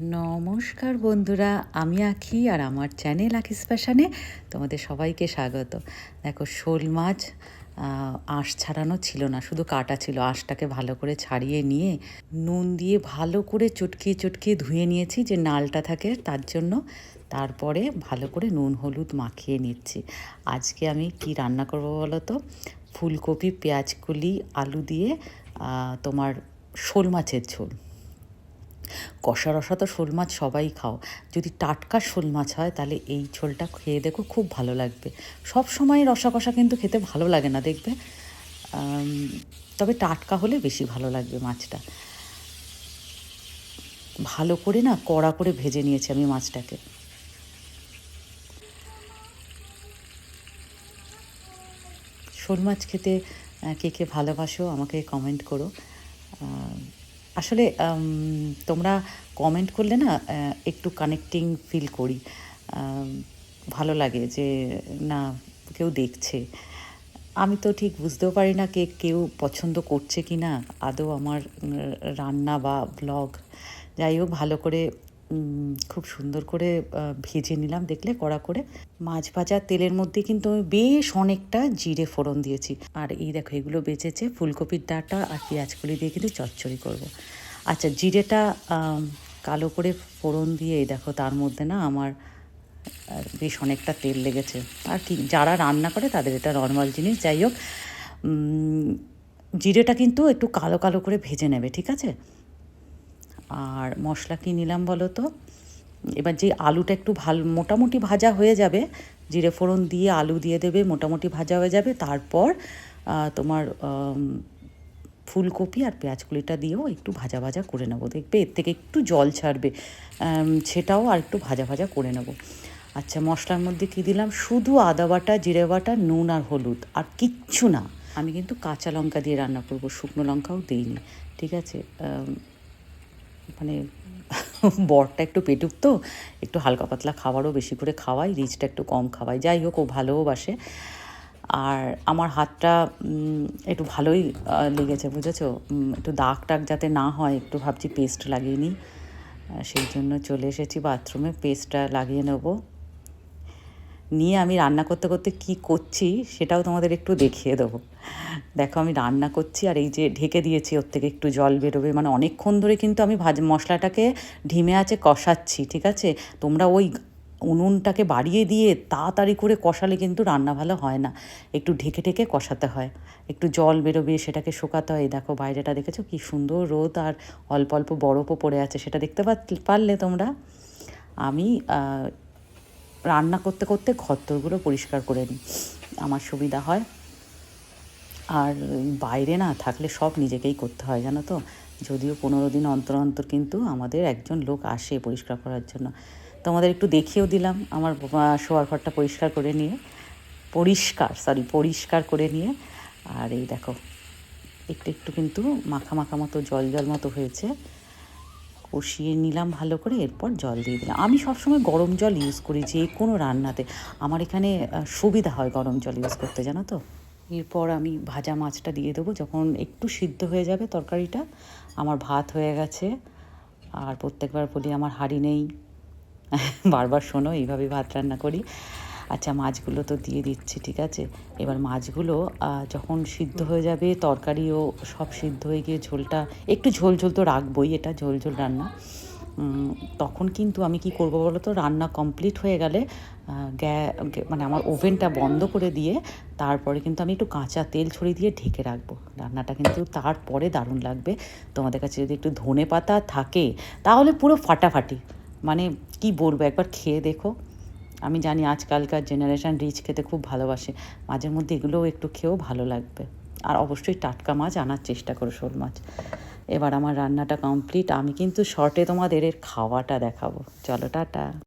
নমস্কার বন্ধুরা, আমি আখি আর আমার চ্যানেল আখিস প্যাশানে তোমাদের সবাইকে স্বাগত। দেখো, শোল মাছ আঁশ ছাড়ানো ছিল না, শুধু কাটা ছিল। আঁশটাকে ভালো করে ছাড়িয়ে নিয়ে নুন দিয়ে ভালো করে চটকিয়ে চটকিয়ে ধুয়ে নিয়েছি, যে নালটা থাকে তার জন্য। তারপরে ভালো করে নুন, হলুদ মাখিয়ে নিচ্ছি। আজকে আমি কি রান্না করব বলো তো? ফুলকপি, পেঁয়াজকলি, আলু দিয়ে তোমার শোল মাছের ঝোল। কষা রসা তো শোল মাছ সবাই খাও। যদি টাটকা শোল মাছ হয়, তাহলে এই ঝোলটা খেয়ে দেখো খুব ভালো লাগবে। সব সময় রসা কষা কিন্তু খেতে ভালো লাগে না, দেখবে? তবে টাটকা হলে বেশি ভালো লাগবে মাছটা। ভালো করে না কড়া করে ভেজে নিয়েছি আমি মাছটাকে। শোল মাছ খেতে কে কে ভালোবাসো আমাকে কমেন্ট করো। আসলে তোমরা কমেন্ট করলে না একটু কানেক্টিং ফিল করি। ভালো লাগে যে, না, কেউ দেখছে। আমি তো ঠিক বুঝতেও পারি না কে, কেউ পছন্দ করছে কি না আদৌ আমার রান্না বা ব্লগ যাই হোক, ভালো করে খুব সুন্দর করে ভেজে নিলাম দেখলে কড়া করে। মাছ ভাজার তেলের মধ্যে কিন্তু আমি বেশ অনেকটা জিরে ফোড়ন দিয়েছি। আর এই দেখো, এগুলো বেঁচেছে ফুলকপির ডাঁটা আর পেঁয়াজকলি দিয়ে কিন্তু চচ্চড়ি করব। আচ্ছা জিরেটা কালো করে ফোড়ন দিয়ে দেখো, তার মধ্যে না আমার বেশ অনেকটা তেল লেগেছে। আর কি, যারা রান্না করে তাদের এটা নর্মাল জিনিস। যাই হোক জিরেটা কিন্তু একটু কালো কালো করে ভেজে নেবে, ঠিক আছে? আর মশলা কি নিলাম বলো তো? এবার যে আলুটা একটু ভালো, মোটামুটি ভাজা হয়ে যাবে, জিরে ফোড়ন দিয়ে আলু দিয়ে দেবে, মোটামুটি ভাজা হয়ে যাবে, তারপর তোমার ফুলকপি আর পেঁয়াজ পেঁয়াজকুলিটা দিয়েও একটু ভাজা ভাজা করে নেব। দেখবে এর থেকে একটু জল ছাড়বে সেটাও আর একটু ভাজা ভাজা করে নেব। আচ্ছা মশলার মধ্যে কি দিলাম? শুধু আদা বাটা, জিরে বাটা, নুন আর হলুদ, আর কিচ্ছু না। আমি কিন্তু কাঁচা লঙ্কা দিয়ে রান্না করব, শুকনো লঙ্কাও দিইনি, ঠিক আছে? মানে বরটা একটু পেটুক তো একটু হালকা পাতলা খাবারও বেশি করে খাওয়াই, রিচটা একটু কম খাওয়াই। যাই হোক, ও ভালোও-বাসে আর আমার হাতটা একটু ভালোই লেগেছে, বুঝেছ? একটু দাগ টাগ যাতে না হয়, একটু ভাবছি পেস্ট লাগিয়ে নিই। সেই জন্য চলে এসেছি বাথরুমে, পেস্টটা লাগিয়ে নেব। নিয়ে আমি রান্না করতে করতে কি করছি সেটাও তোমাদের একটু দেখিয়ে দেবো। দেখো আমি রান্না করছি আর এই যে ঢেকে দিয়েছি, ওর থেকে একটু জল বেরোবে। মানে অনেকক্ষণ ধরে কিন্তু আমি ভাজ, মশলাটাকে ঢিমে আছে কষাচ্ছি, ঠিক আছে? তোমরা ওই উনুনটাকে বাড়িয়ে দিয়ে তাড়াতাড়ি করে কষালে কিন্তু রান্না ভালো হয় না। একটু ঢেকে ঢেকে কষাতে হয়। একটু জল বেরোবে, সেটাকে শুকাতে হয়। দেখো বাইরেটা দেখেছ? কি সুন্দর রোদ আর অল্প অল্প বরফও পড়ে আছে। সেটা দেখতে পারলে তোমরা? আমি রান্না করতে করতে ঘরদোরগুলো পরিষ্কার করে নিই। আমার সুবিধা হয়। আর বাইরে না থাকলে সব নিজেকেই করতে হয়, জানো তো? যদিও পনেরো দিন অন্তর অন্তর কিন্তু আমাদের একজন লোক আসে পরিষ্কার করার জন্য। তোমাদের একটু দেখিয়েও দিলাম আমার শোয়ার ঘরটা পরিষ্কার করে নিয়ে। পরিষ্কার সরি পরিষ্কার করে নিয়ে। আর এই দেখো, একটু একটু কিন্তু মাখা মাখা মতো, জল জল মতো হয়েছে। কষিয়ে নিলাম ভালো করে, এরপর জল দিয়ে দিলাম। আমি সবসময় গরম জল ইউজ করি যে কোনো রান্নাতে। আমার এখানে সুবিধা হয় গরম জল ইউজ করতে, জানো তো? এরপর আমি ভাজা মাছটা দিয়ে দেবো। যখন একটু সিদ্ধ হয়ে যাবে তরকারিটা, আমার ভাত হয়ে গেছে। আর প্রত্যেকবার বলি, আমার হাঁড়ি নেই। বারবার শোনো এইভাবেই ভাত রান্না করি। আচ্ছা মাছগুলো তো দিয়ে দিচ্ছি, ঠিক আছে? এবার মাছগুলো যখন সিদ্ধ হয়ে যাবে, তরকারিও সব সিদ্ধ হয়ে গিয়ে ঝোলটা, একটু ঝোল ঝোল তো রাখবই, এটা ঝোল ঝোল রান্না। তখন কিন্তু আমি কি করব বলো তো, রান্না কমপ্লিট হয়ে গেলে গ্যা মানে আমার ওভেনটা বন্ধ করে দিয়ে, তারপরে কিন্তু আমি একটু কাঁচা তেল ছড়িয়ে দিয়ে ঢেকে রাখব। রান্নাটা কিন্তু তারপরে দারুণ লাগবে। তোমাদের কাছে যদি একটু ধনে পাতা থাকে, তাহলে পুরো ফাটাফাটি। মানে কি বলব, একবার খেয়ে দেখো। আমি জানি আজকালকার জেনারেশান রিচ খেতে খুব ভালোবাসে। মাঝে মধ্যে এগুলোও একটু খেয়েও ভালো লাগবে। আর অবশ্যই টাটকা মাছ আনার চেষ্টা করো শোল মাছ। এবার আমার রান্নাটা কমপ্লিট আমি কিন্তু শর্টে তোমাদের এর খাওয়াটা দেখাবো। চলো, টাটা।